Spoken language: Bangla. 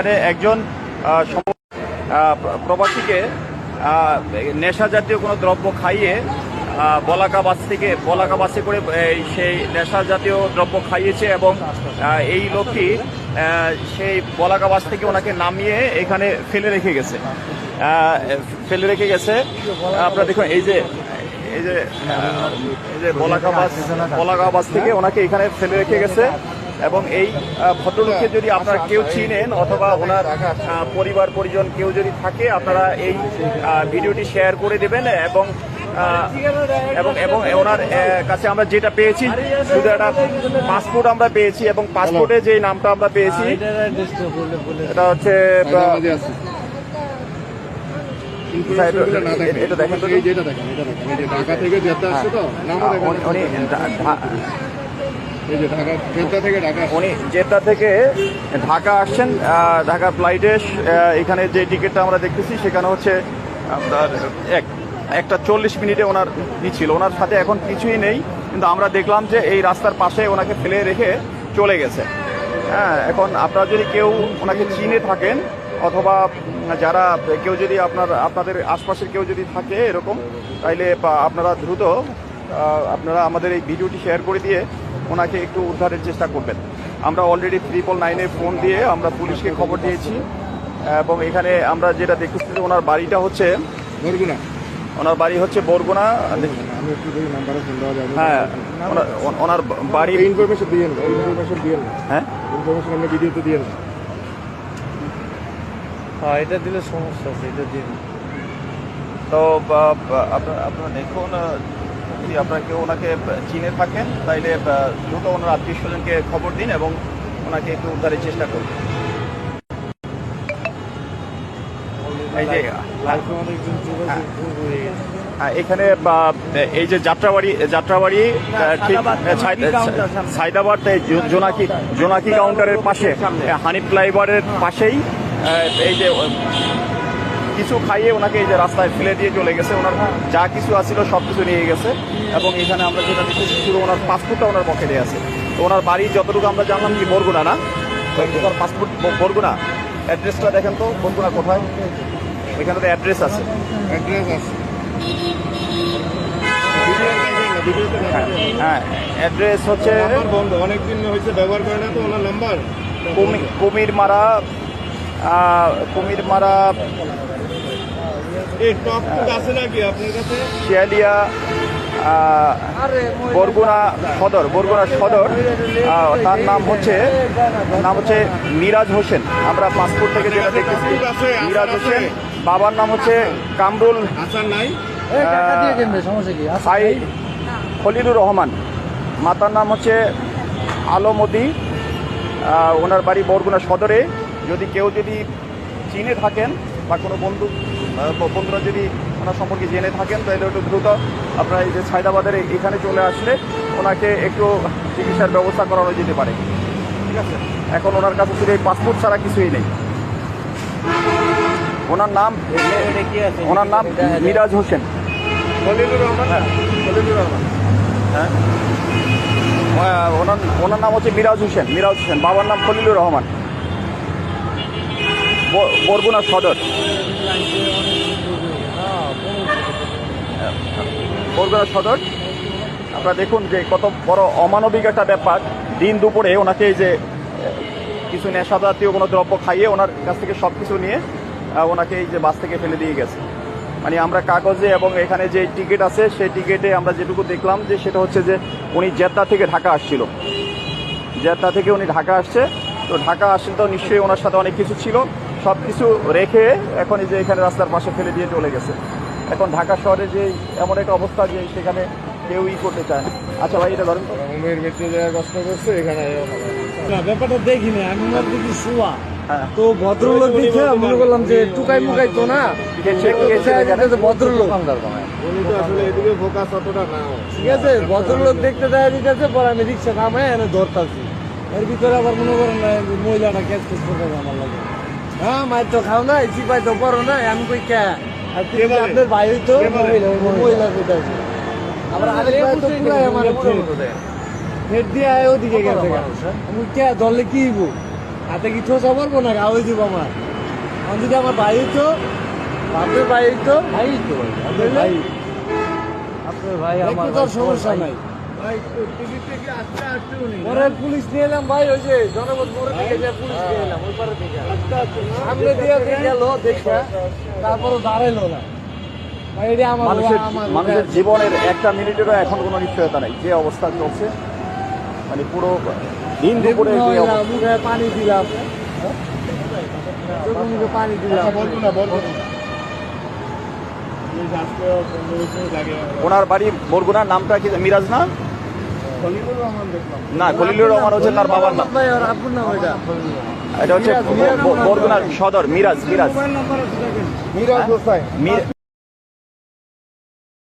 এখানে একজন প্রবাসীকে নেশা জাতীয় কোনো দ্রব্য খাইয়ে বলাকা বাস থেকে বলাকা বাসে করে সেই নেশা জাতীয় দ্রব্য খাইয়েছে এবং এই লোকটি সেই বলাকা বাস থেকে ওনাকে নামিয়ে এখানে ফেলে রেখে গেছে। ফেলে রেখে গেছে। আপনারা দেখুন, এই যে এই যে বলাকা বাস বলাকা বাস থেকে ওনাকে এখানে ফেলে রেখে গেছে। এবং এই ভদ্রলোককে যদি আপনারা কেউ চিনেন অথবা ওনার পরিবার পরিজন কেউ যদি থাকে আপনারা এই ভিডিওটি শেয়ার করে দেবেন এবং এবং এবং ওনার কাছে আমরা যেটা পেয়েছি শুধু একটা পাসপোর্ট আমরা পেয়েছি এবং পাসপোর্টে যে নামটা আমরা পেয়েছি এটা হচ্ছে হ্যাঁ, এটা- দেখেন। তো। এই যেটা দেখেন, এটা দেখেন। এই যে ঢাকা থেকে আসছে তো? ঢাকা, জেদ্দা থেকে ঢাকা উনি থেকে ঢাকা আসছেন ঢাকা ফ্লাইটে এখানে যে টিকিটটা আমরা দেখতেছি সেখানে হচ্ছে আপনার এক একটা চল্লিশ মিনিটে ওনার ই ছিল। ওনার সাথে এখন কিছুই নেই কিন্তু আমরা দেখলাম যে এই রাস্তার পাশে ওনাকে ফেলে রেখে চলে গেছে। হ্যাঁ এখন আপনারা যদি কেউ ওনাকে চিনে থাকেন অথবা যারা কেউ যদি আপনার আপনাদের আশপাশের কেউ যদি থাকে এরকম তাইলে আপনারা দ্রুত আপনারা আমাদের এই ভিডিওটি শেয়ার করে দিয়ে ওনাকে একটু উদ্ধারের চেষ্টা করবেন। আমরা অলরেডি ট্রিপল নাইনে ফোন দিয়ে আমরা পুলিশকে খবর দিয়েছি এবং এখানে আমরা যেটা দেখতেছি যে ওনার বাড়িটা হচ্ছে বরগুনা। ওনার বাড়ি হচ্ছে বরগুনা। হ্যাঁ ওনার বাড়ি ইনফরমেশন ইনফরমেশন দিয়েন হ্যাঁ? ইনফরমেশন আপনি ভিডিওতে দিয়েন হ্যাঁ এটা দিলে সমস্যা আছে এটা দিন। তো আপনারা আপনারা দেখুন যদি আপনারা কেউ ওনাকে চিনে থাকেন তাইলে দ্রুত ওনার আত্মীয় স্বজনকে খবর দিন এবং ওনাকে একটু উদ্ধারের চেষ্টা করুন এখানে এই যে যাত্রাবাড়ি যাত্রাবাড়ি ঠিক। সাইদাবাদ জোনাকি জোনাকি কাউন্টারের পাশে হানিফ ফ্লাইওভারের পাশেই এই যে কিছু খাইয়ে ওনাকে এই যে রাস্তায় ফেলে দিয়ে চলে গেছে। ওনার যা কিছু আছিল সব কিছু নিয়ে গেছে এবং এখানে আমরা যেটা দেখতেছি শুধু ওনার পাসপোর্টটা ওনার পকেটে আছে। তো ওনার বাড়ি যতটুকু আমরা জানলাম কি বরগুনা না? ওনার পাসপোর্ট বরগুনা। অ্যাড্রেসটা দেখেন তো বরগুনা কোথায়? এখানে তো অ্যাড্রেস আছে। অ্যাড্রেস আছে। হ্যাঁ অ্যাড্রেস হচ্ছে অনেকদিন হয়েছে ব্যবহার করে না তো ওনার নাম্বার কুমি- কুমির মারা কুমির মারা শিয়ালিয়া বরগুনা সদর বরগুনা সদর তার নাম হচ্ছে নাম হচ্ছে মিরাজ হোসেন। আমরা পাসপোর্ট থেকে যেটা দেখেছি মিরাজ হোসেন বাবার নাম হচ্ছে কামরুল আসার নাই? এই টাকা দিয়ে কিনবে সমস্যা কি? আছে সাই খলিলুর রহমান। মাতার নাম হচ্ছে আলমদি ওনার বাড়ি বরগুনা সদরে। যদি কেউ যদি চিনে থাকেন বা কোনো বন্ধু বন্ধুরা যদি ওনার সম্পর্কে জেনে থাকেন তাহলে একটু দ্রুত আপনারা এই যে সায়দাবাদের এখানে চলে আসলে ওনাকে একটু চিকিৎসার ব্যবস্থা করানো যেতে পারে। ঠিক আছে? এখন ওনার কাছে শুধু এই পাসপোর্ট ছাড়া কিছুই নেই। ওনার নাম ওনার নাম মিরাজ হোসেন। রহমান? হ্যাঁ। ওনার ওনার নাম হচ্ছে মিরাজ হোসেন মিরাজ হোসেন। বাবার নাম খলিলুর রহমান। বরগুনা সদর। বরগুনা সদর। আপনারা দেখুন যে কত বড় অমানবিক একটা ব্যাপার। দিন দুপুরে ওনাকে এই যে কিছু নেশা জাতীয় কোনো দ্রব্য খাইয়ে ওনার কাছ থেকে সব কিছু নিয়ে ওনাকে এই যে বাস থেকে ফেলে দিয়ে গেছে। মানে আমরা কাগজে এবং এখানে যে টিকিট আছে, সেই টিকিটে আমরা যেটুকু দেখলাম যে সেটা হচ্ছে যে উনি জেদ্দা থেকে ঢাকা আসছিল। জেদ্দা থেকে উনি ঢাকা আসছে। তো ঢাকা আসলে তো নিশ্চয়ই ওনার সাথে অনেক কিছু ছিল। সব কিছু রেখে এখন এই যে এখানে রাস্তার পাশে ফেলে দিয়ে চলে গেছে। এখন ঢাকা শহরে যে এমন একটা অবস্থা যে সেখানে কেউই করতে চায় না। আচ্ছা ভাই এটা ধরেন তো। রহমের জায়গায় কষ্ট করছে এখানে। না, ব্যাপারটা দেখিনি আমি মনে দেখি শোয়া। হ্যাঁ। তো ভদ্রলোক দেখে মনে করলাম যে টুকাই মুকাই তো না। ভদ্রলোক। উনি এদিকে ফোকাস অতটা না। ঠিক আছে ভদ্রলোক দেখতে দেখা দিতেছে পরে আমি রিক্সা নামে এনে ধরতাছি। এর ভিতরে আবার মনে করেন মহিলাটা ক্যাচ ক্যাচ করতে আমার লাগে। হ্যাঁ মায়ের তো খাও না চিপাই তো পড়ো না আমি কই কে? আর তুমি? আপনার ভাই হইতো? মহিলা আবার আরেক ভাই তো পুরাই আমার ফেট দিয়ে আয় ওদিকে গেছে আমি কে ধরলে কি হইব? হাতে কি ঠোসা পারব না গা? হয়ে যাব আমার। আমি যদি আমার ভাই হইতো বাপের ভাই হইতো ভাই তো ভাই আপনার ভাই আমার সমস্যা নাই। ভাই টিকিট থেকে আসতে আসতে উনি পরে পুলিশ নিয়ে এলাম ভাই ওই যে জনপদ মোড়ে থেকে যে পুলিশ নিয়ে এলাম ওই পারে থেকে সামনে দিয়ে দিয়ে গেল দেখা তারপরে দাঁড়াইলো না। ভাই এটা আমার মানুষের মানুষের জীবনের একটা মিনিটেরও এখন কোনো নিশ্চয়তা নাই যে অবস্থা চলছে। মানে পুরো দিন দুপুরে মুখে পানি দিলাম। মুখে পানি দিলাম। আচ্ছা, বলব না বলব না। ওনার বাড়ি বরগুনার নামটা কি মিরাজ না? না খলিলুর রহমান হচ্ছে তার বাবার নাম। ভাই আর আপনার নাম এটা এটা হচ্ছে বরগুনার সদর মিরাজ মিরাজ। মিরাজ মির-